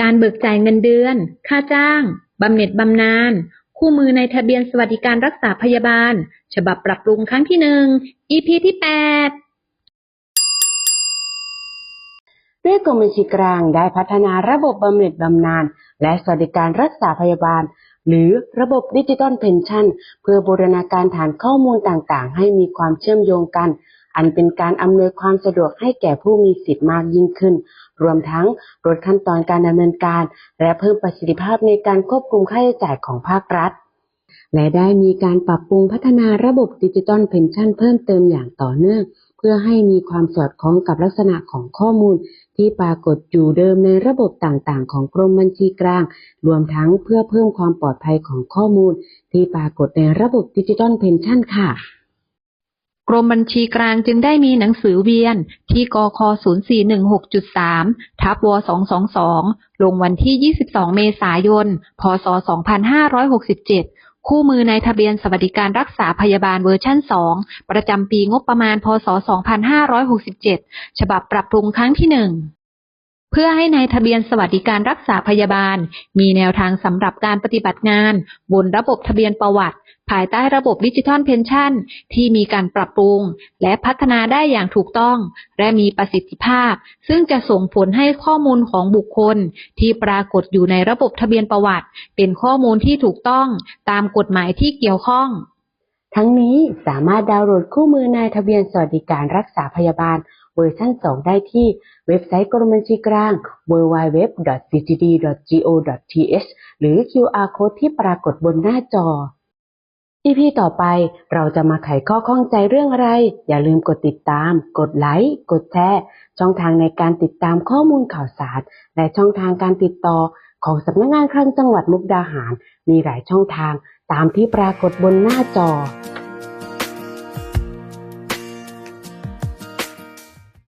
การเบิกจ่ายเงินเดือน ค่าจ้าง บำเหน็จบำนาญ คู่มือในทะเบียนสวัสดิการรักษาพยาบาล ฉบับปรับปรุงครั้งที่หนึ่ง EP ที่แปดด้วยกรมบัญชีกลางได้พัฒนาระบบบำเหน็จบำนาญและสวัสดิการรักษาพยาบาล หรือระบบดิจิตอลเพนชั่น เพื่อบูรณาการฐานข้อมูลต่างๆ ให้มีความเชื่อมโยงกัน อันเป็นการอำนวยความสะดวกให้แก่ผู้มีสิทธิ์มากยิ่งขึ้น รวมทั้งลดขั้นตอนการดำเนินการ และเพิ่มประสิทธิภาพในการควบคุมค่าใช้จ่ายของภาครัฐ และได้มีการปรับปรุงพัฒนาระบบดิจิตอลเพนชั่นเพิ่มเติมอย่างต่อเนื่อง เพื่อให้มีความสอดคล้องกับลักษณะของข้อมูล ที่ปรากฏอยู่เดิมในระบบต่างๆ ของกรมบัญชีกลาง รวมทั้งเพื่อเพิ่มความปลอดภัยของข้อมูล ที่ปรากฏในระบบดิจิตอลเพนชั่นค่ะ รมบัญชีกลางจึงได้มีหนังสือเวียนที่กค0416.3ทับว222 ลงวันที่ 22 เมษายน พศ 2567 คู่มือในทะเบียนสวัสดิการรักษาพยาบาลเวอร์ชัน2 ประจำปีงบประมาณ พศ 2567 ฉบับปรับปรุงครั้งที่ 1 เพื่อให้ในายทะเบียนสวัสดิการรักษาพยาบาล มีแนวทางสำหรับการปฏิบัติงาน บนระบบทะเบียนประวัติ ภายใต้ระบบดิจิทัลเพนชั่น ที่มีการปรับปรุง และพัฒนาได้อย่างถูกต้อง และมีประสิทธิภาพ ซึ่งจะส่งผลให้ข้อมูลของบุคคล ที่ปรากฏอยู่ในระบบทะเบียนประวัติ เป็นข้อมูลที่ถูกต้องตามกฎหมายที่เกี่ยวข้อง ทั้งนี้สามารถดาวน์โหลดคู่มือนายทะเบียนสวัสดิการรักษาพยาบาล เวอร์ชัน2 ได้ที่เว็บไซต์กรมบัญชีกลาง www.bgd.go.th หรือ QR code ที่ปรากฏบนหน้าจอ EP ต่อไปเราจะมาไขข้อข้องใจเรื่องอะไร อย่าลืมกดติดตาม กดไลค์ กดแชร์ ช่องทางในการติดตามข้อมูลข่าวสาร และช่องทางการติดต่อของสำนักงานคลังจังหวัดมุกดาหาร มีหลายช่องทางตามที่ปรากฏบนหน้าจอ